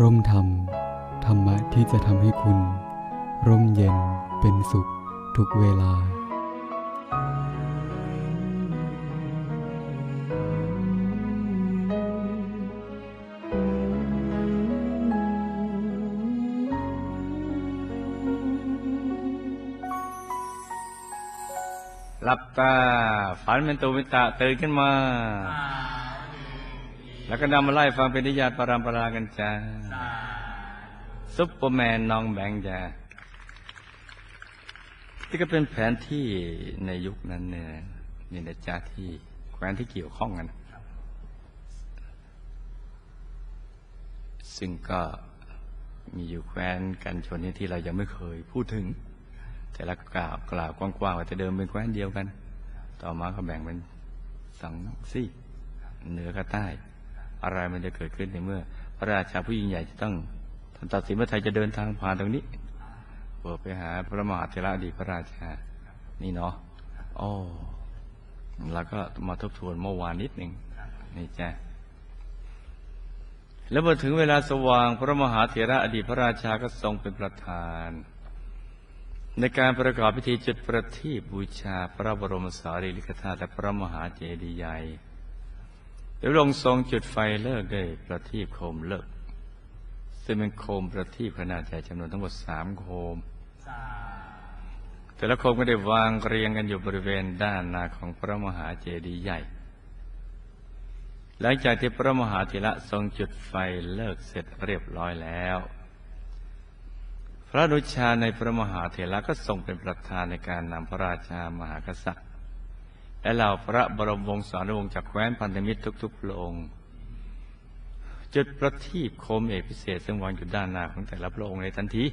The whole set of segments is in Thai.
ร่มธรรม ธรรมะที่จะทำให้คุณ ร่มเย็นเป็นสุขทุกเวลา หลับตา ฝันเป็นตุเป็นตะตื่นขึ้นมา แล้วก็นำมาไล่ฟังเป็นนิยายปรามปรากันจ้าซุปเปอร์แมนน้องแบงค์จ้าที่ก็เป็นแผนที่ในยุคนั้นเนี่ยนี่นะจ้าที่แคว้นที่เกี่ยวข้องกัน ซึ่งก็มีอยู่แคว้นกันชนที่เรายังไม่เคยพูดถึง แต่ละกล่าวกล่าวกว้างๆว่าจะเดิมเป็นแคว้นเดียวกัน ต่อมาก็แบ่งเป็นสองซี่เหนือกับใต้ อะไรมันจะเกิดขึ้นในเมื่อ พระราชาผู้ยิ่งใหญ่จะต้องทำตัดสินว่าไทยจะเดินทางผ่านตรงนี้เปิดไปหาพระมหาเถระอดีตพระราชา นี่เนาะโอ้แล้วก็มาทบทวนเมื่อวานนิดหนึ่งนี่จ้ะแล้วพอถึงเวลาสว่างพระมหาเถระอดีตพระราชาก็ทรงเป็นประธาน ในการประกอบพิธีจุดประทีปบูชาพระบรมสารีริกธาตุและพระมหาเจดีย์ใหญ่ โดยพระองทรงจุดไฟเลิกด้วยประทีปโคมเลิก ซึ่งเป็นโคมประทีปขนาดใหญ่จำนวนทั้งหมดสามโคม แต่ละโคมก็ได้วางเรียงกันอยู่บริเวณด้านหน้าของพระมหาเจดีย์ใหญ่ หลังจากที่พระมหาเถระทรงจุดไฟเลิกเสร็จเรียบร้อยแล้ว พระนุชาในพระมหาเถระก็ทรงเป็นประธานในการนำพระราชามหากษัตริย์ และเหล่าพระบรมวงศานุวงศ์จากแคว้นพันธมิตรทุกๆพระองค์จุดประทีปโคมเอกพิเศษซึ่งวางอยู่ด้านหน้าของแต่ละพระองค์ในทันที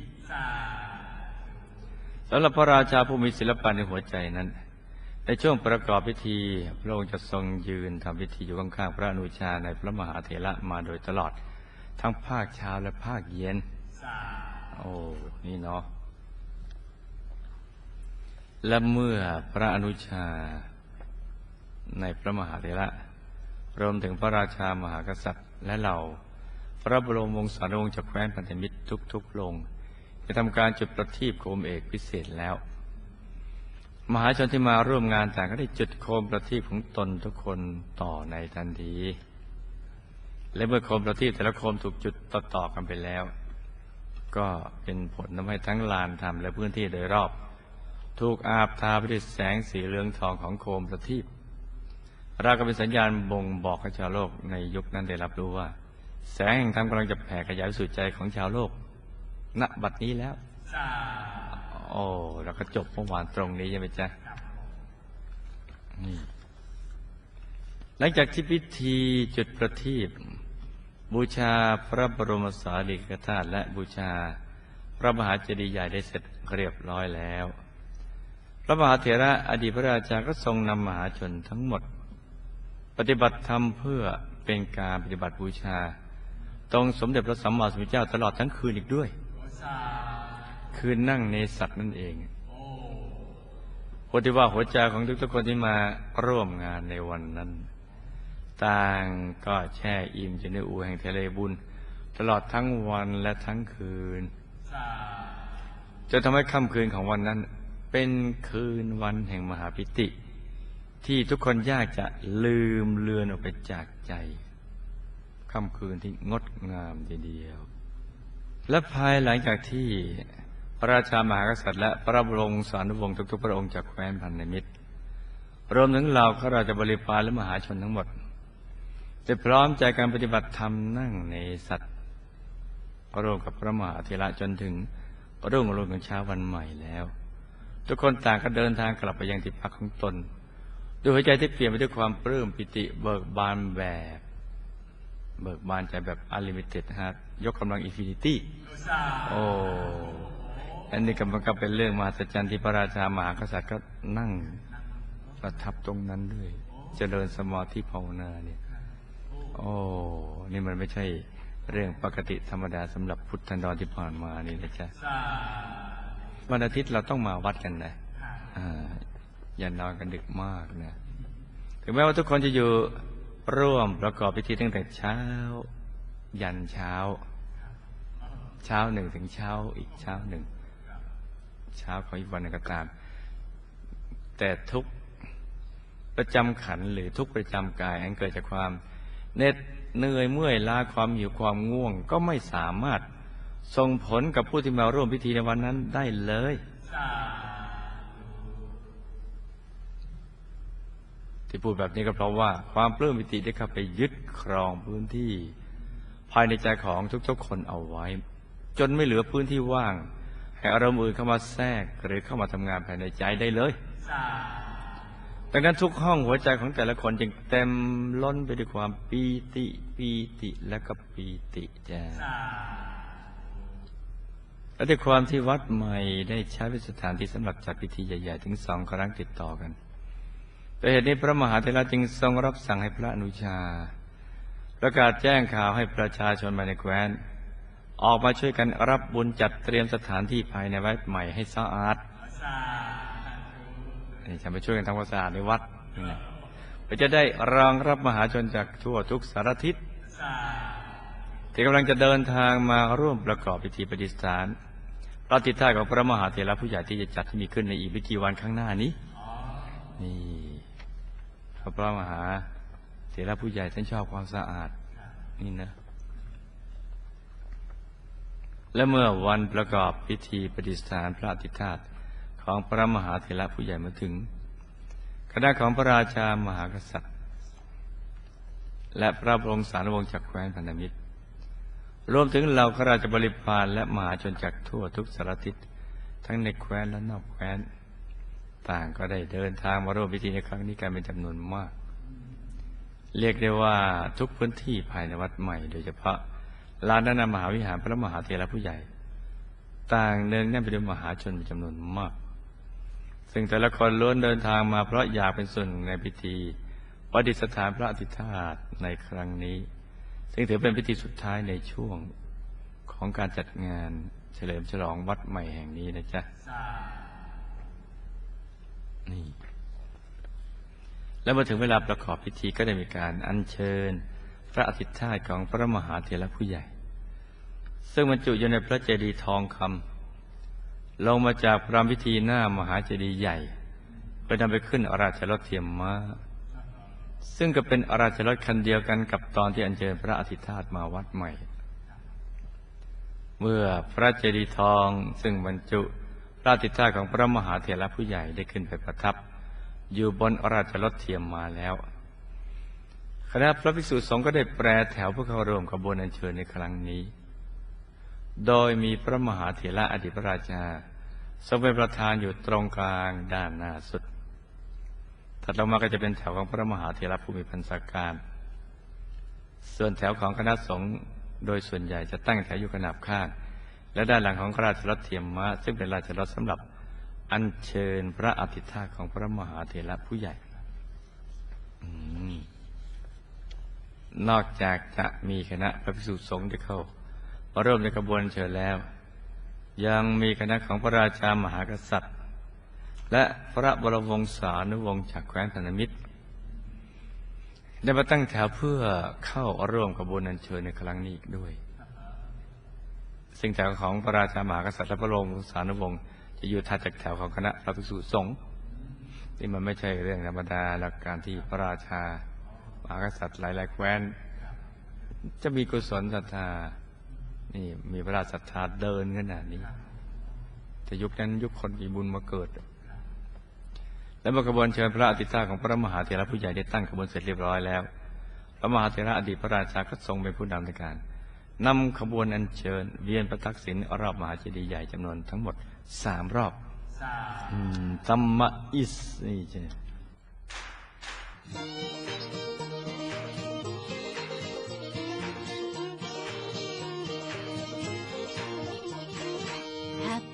สำหรับพระราชาผู้มีศิลปะในหัวใจนั้น ในช่วงประกอบพิธี พระองค์จะทรงยืนทำพิธีอยู่ข้างๆพระอนุชาในพระมหาเถระมาโดยตลอด ทั้งภาคเช้าและภาคเย็นโอ้นี่เนาะและเมื่อพระอนุชา ในพระมหาเถระรวมถึงพระราชามหากษัตริย์ และเหล่าพระบรมวงศานุวงศ์จากแคว้นพันธมิตรทุกๆลงจะทำการจุดประทีปโคมเอกพิเศษแล้ว มหาชนที่มาร่วมงานต่างก็ได้จุดโคมประทีปของตนทุกคนต่อในทันที และเมื่อโคมประทีปแต่ละโคมถูกจุดต่อๆกันไปแล้ว ก็เป็นผลทำให้ทั้งลานธรรมและพื้นที่โดยรอบ ถูกอาบทาไปด้วยแสงสีเหลืองทองของโคมประทีป เราก็เป็นสัญญาณบ่งบอกให้ชาวโลกในยุคนั้นได้รับรู้ว่า แสงแห่งธรรมกำลังจะแผ่ขยายสู่ใจของชาวโลก ณ บัดนี้แล้วโอ้เราก็จบเมื่อวานตรงนี้ใช่ไหมจ๊ะนี่หลังจากที่พิธีจุดประทีปบูชาพระบรมสารีริกธาตุและบูชา พระมหาเจดีย์ใหญ่ได้เสร็จเรียบร้อยแล้ว พระมหาเถระอดีตพระราชาก็ทรงนำมหาชนทั้งหมด ปฏิบัติธรรมเพื่อเป็นการปฏิบัติบูชา ตรงสมเด็จพระสัมมาสัมพุทธเจ้าตลอดทั้งคืนอีกด้วย คือนั่งในสัตว์นั่นเองโพธิว่าหัวใจของทุกๆคนที่มาร่วมงานในวันนั้น ต่างก็แช่อิ่มจนในอูแห่งทะเลบุญ ตลอดทั้งวันและทั้งคืนจะทำให้ค่ำคืนของวันนั้น เป็นคืนวันแห่งมหาพิติ ที่ทุกคนยากจะลืมเลือนออกไปจากใจค่ำคืนที่งดงามเดียว และภายหลังจากที่พระราชามหากษัตริย์และพระบรมสานุวงศ์ทุกๆพระองค์จากแคว้นพันธมิตร รวมถึงเหล่าข้าราชบริพารและมหาชนทั้งหมด จะพร้อมใจการปฏิบัติธรรมนั่งในสัตว์ร่วมกับพระมหาเถระจนถึงรุ่งอรุณของเช้าวันใหม่แล้ว ทุกคนต่างก็เดินทางกลับไปยังที่พักของตน ด้วยหัวใจที่เปลี่ยนไปด้วยความปลื้มปิติเบิกบานแบบ เบิกบานใจแบบอลิมิเต็ดฮะยกกำลังอินฟินิตี้โอ้อันนี้กำลังก็เป็นเรื่องมหัศจรรย์ที่พระราชามหากษัตริย์ก็นั่งประทับตรงนั้นด้วย เจริญสมาธิภาวนาเนี่ยโอ้นี่มันไม่ใช่เรื่องปกติธรรมดาสำหรับพุทธันดรที่ผ่านมานี่นะจ๊ะวันอาทิตย์เราต้องมาวัดกันนะ อย่านอนกันดึกมากนะ ถึงแม้ว่าทุกคนจะอยู่ร่วมประกอบพิธีตั้งแต่เช้า ยันเช้า เช้าหนึ่งถึงเช้าอีกเช้าหนึ่ง เช้าของอีกวันหนึ่งก็ตาม แต่ทุกประจำขันหรือทุกประจำกายอันเกิดจากความเหน็ดเหนื่อยเมื่อยล้าความหิวความง่วง ก็ไม่สามารถส่งผลกับผู้ที่มาร่วมพิธีในวันนั้นได้เลย ที่พูดแบบนี้ก็เพราะว่าความปลื้มปิติได้เข้าไปยึดครองพื้นที่ ภายในใจของทุกๆคนเอาไว้ จนไม่เหลือพื้นที่ว่าง ให้อารมณ์อื่นเข้ามาแทรกหรือเข้ามาทำงานภายในใจได้เลยดังนั้นทุกห้องหัวใจของแต่ละคนจึงเต็มล้นไปด้วยความปีติปีติและก็ปีติจ้าและด้วยความที่วัดใหม่ได้ใช้เป็นสถานที่สำหรับจัดพิธีใหญ่ ๆ ถึงสองครั้งติดต่อกัน แต่เหตุนี้พระมหาเถระจึงทรงรับสั่งให้พระอนุชา ประกาศแจ้งข่าวให้ประชาชนมายในแคว้น ออกมาช่วยกันรับบุญจัดเตรียมสถานที่ภายในวัดใหม่ให้สะอาดนี่ฉันไปช่วยกันทำความสะอาดในวัดนี่เพื่อจะได้รองรับมหาชนจากทั่วทุกสารทิศที่กำลังจะเดินทางมาร่วมประกอบพิธีปฏิสถานพระติท่าของพระมหาเถระผู้ใหญ่ที่จะจัดที่มีขึ้นในอีกไม่กี่วันข้างหน้านี้ นี่ พระประมหาเถระผู้ใหญ่ท่านชอบความสะอาดนี่นะ และเมื่อวันประกอบพิธีปฏิสถานพระติธาตุของพระมหาเถระผู้ใหญ่มาถึง คณะของพระราชามหากษัตริย์ และพระบรมสารวงศ์จากแคว้นพันธมิตร รวมถึงเหล่าข้าราชบริพารและมหาชนจากทั่วทุกสารทิศทั้งในแคว้นและนอกแคว้น ต่างก็ได้เดินทางมาร่วมพิธีในครั้งนี้กันเป็นจำนวนมาก เรียกได้ว่าทุกพื้นที่ภายในวัดใหม่ โดยเฉพาะลานด้านหน้ามหาวิหารพระมหาเถระผู้ใหญ่ ต่างเนืองแน่นไปด้วยมหาชนเป็นจำนวนมาก ซึ่งแต่ละคนล้วนเดินทางมาเพราะอยากเป็นส่วนหนึ่งในพิธีประดิษฐานพระอธิธาตในครั้งนี้ ซึ่งถือเป็นพิธีสุดท้ายในช่วงของการจัดงานเฉลิมฉลองวัดใหม่แห่งนี้นะจ๊ะ นี่ แล้วเมื่อถึงเวลาประกอบพิธีก็ได้มีการอัญเชิญ พระอธิตย์ธาตของพระมหาเถระผู้ใหญ่ ซึ่งบรรจุอยู่ในพระเจดีย์ทองคำลงมาจากพระพิธีหน้ามหาเจดีย์ใหญ่เพื่อนำไปขึ้นอาราชรถเทียมม้าซึ่งก็เป็นอาราชรถคันเดียวกันกับตอนที่อัญเชิญพระอธิตย์ธาตมาวัดใหม่ เมื่อพระเจดีย์ทองซึ่งบรรจุ ระอธิธาของพระมหาเถระผู้ใหญ่ได้ขึ้นไปประทับ อยู่บนอราชรถเทียมมาแล้วคณะพระภิกษุสงฆ์ก็ได้แปรแถวเพื่อเข้าร่วมขบวนอัญเชิญในครั้งนี้ โดยมีพระมหาเถระอดีตพระราชาทรงเป็นประธานอยู่ตรงกลางด้านหน้าสุด ถัดลงมาก็จะเป็นแถวของพระมหาเถระผู้มีพันธการ ส่วนแถวของคณะสงฆ์โดยส่วนใหญ่จะตั้งแถวอยู่ขนาบข้าง และด้านหลังของราชรถเทียมม้าซึ่งเป็นราชรถสำหรับอัญเชิญพระอธิธาของพระมหาเถระผู้ใหญ่นอกจากจะมีคณะพระภิกษุสงฆ์ที่เข้ามาร่วมในกระบวนเชิญแล้ว ยังมีคณะของพระราชามหากษัตริย์ และพระบรมวงศานุวงศ์จากแคว้นพันมิตรได้มาตั้งแถวเพื่อเข้าร่วมกระบวนอัญเชิญในครั้งนี้อีกด้วย ซึ่งแถวของพระราชามหากษัตริย์และพระบรมวงศานุวงศ์จะอยู่ถัดจากแถวของคณะพระภิกษุสงฆ์นี่มันไม่ใช่เรื่องธรรมดาหลักการที่พระราชามหากษัตริย์หลายๆแคว้น จะมีกุศลศรัทธานี่มีพระราชศรัทธาเดินขนาดนี้ แต่ยุคนั้นยุคคนมีบุญมาเกิด และเมื่อกระบวนเชิญพระอธิตาของพระมหาเถระผู้ใหญ่ได้ตั้งขบวนเสร็จเรียบร้อยแล้ว พระมหาเถระอดีตพระราชาก็ทรงเป็นผู้นำในการ นำขบวนอัญเชิญ เวียนประทักษิณรอบมหาเจดีย์ใหญ่จำนวนทั้งหมดสามรอบอืมตัมอิสนี่ใช่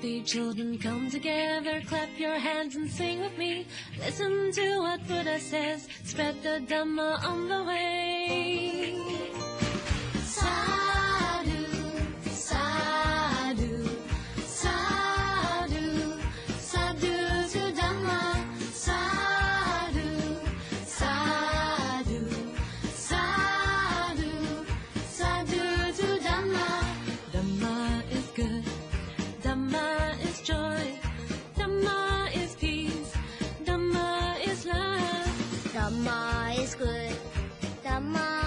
Happy children come together, clap your hands and sing with me. Listen to what Buddha says, spread the Dhamma on the way. is good. The mom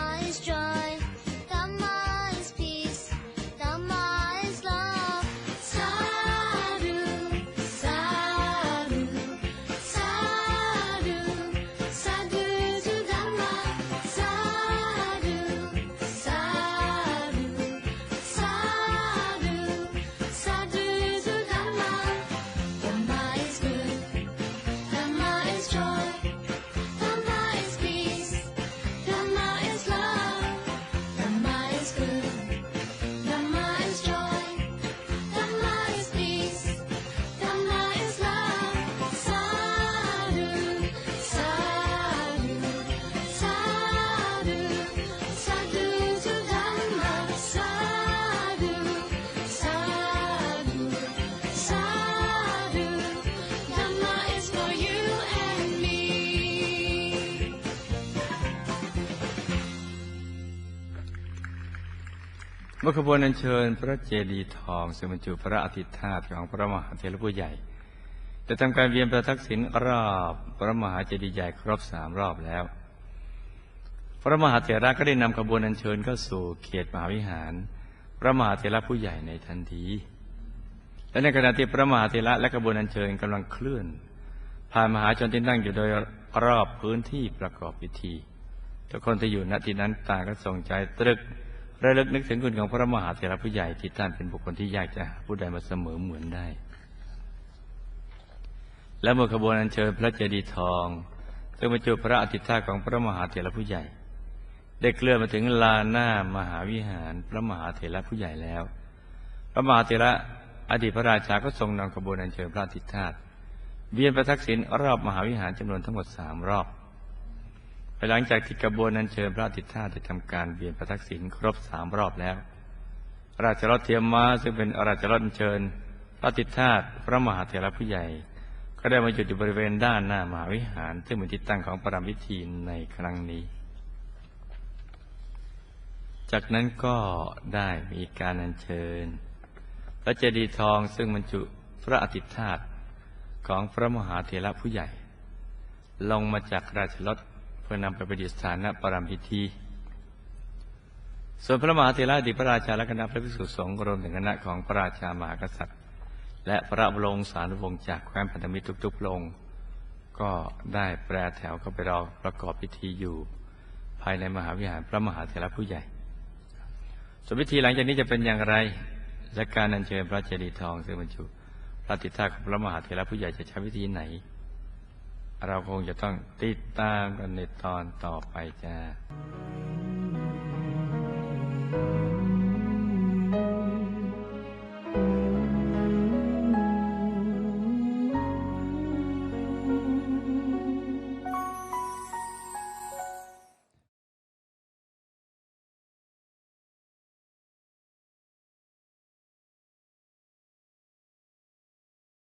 มื่อขบวนอัญเชิญพระเจดีย์ทองซึ่งบรรจุพระอาทิตย์ธาตุของพระมหาเถรผู้ใหญ่จะทำการเวียนประทักษิณรอบพระมหาเจดีย์ใหญ่ครบสามรอบแล้ว พระมหาเถระก็ได้นำขบวนอัญเชิญเข้าสู่เขตมหาวิหาร พระมหาเถระผู้ใหญ่ในทันทีและในขณะที่พระมหาเถระและขบวนอัญเชิญกำลังเคลื่อน ผ่านมหาชนที่นั่งอยู่โดยรอบพื้นที่ประกอบพิธี ทุกคนที่อยู่ณที่นั้นต่างก็ส่งใจตรึก ระลึกนึกถึงคุณของพระมหาเถระผู้ใหญ่ที่ท่านเป็นบุคคลที่ยากจะผู้ใดมาเสมอเหมือนได้ และเมื่อขบวนอัญเชิญพระเจดีย์ทอง ซึ่งบรรจุพระอาทิตย์ธาตุของพระมหาเถระผู้ใหญ่ ได้เคลื่อนมาถึงลานหน้ามหาวิหารพระมหาเถระผู้ใหญ่แล้ว พระมหาเถระอดีตพระราชาก็ทรงนำขบวนอัญเชิญพระอาทิตย์ธาตุเวียนประทักษิณรอบมหาวิหารจำนวนทั้งหมดสามรอบ ภายหลังจากที่กระบวนอัญเชิญพระอาทิธาได้ทำการเวียนประทักษิณครบสามรอบแล้ว ราชรถเทียมมาซึ่งเป็นราชรถเชิญ พระอาทิธาพระมหาเถระผู้ใหญ่ ก็ได้มาหยุดอยู่บริเวณด้านหน้ามหาวิหาร ซึ่งเป็นที่ตั้งของประรำพิธีในครั้งนี้ จากนั้นก็ได้มีการอัญเชิญพระเจดีย์ทองซึ่งบรรจุพระอาทิธาตุของพระมหาเถระผู้ใหญ่ ลงมาจากราชรถ เพื่อนำไปประดิษฐานณประรำพิธีส่วนพระมหาเถระอดีพระราชาและคณะพระภิกษุสงฆ์รวมถึงคณะของพระราชามหากษัตริย์ และพระบรมสารวงศ์จากแคว้นพันธมิตรทุกๆพระองก็ได้แปรแถวเข้าไปรอประกอบพิธีอยู่ ภายในมหาวิหารพระมหาเถระผู้ใหญ่ ส่วนพิธีหลังจากนี้จะเป็นอย่างไร และการอัญเชิญพระเจดีย์ทองซึ่งบรรจุพระอาทิตย์ธาของพระมหาเถระผู้ใหญ่จะใช้วิธีไหน เราคงจะต้องติดตามกันในตอนต่อไปจ้า